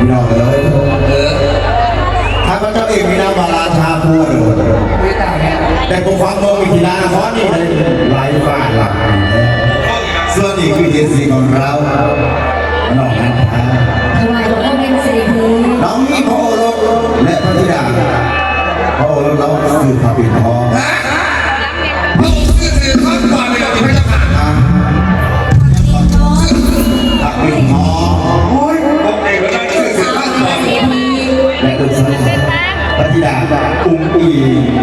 พี่น้องเลย เออถ้าพระเจ้าเอกมีนามบาลาชาพัวโดดไม่ต่กันแต่ผมฟังเมืทีกีฬาคอนี่เลยไร้ฝ่าหลักส่วนนี้คือเจสซี่ของเราน้องนันทา คุณพัปธิดาอุ้งอิง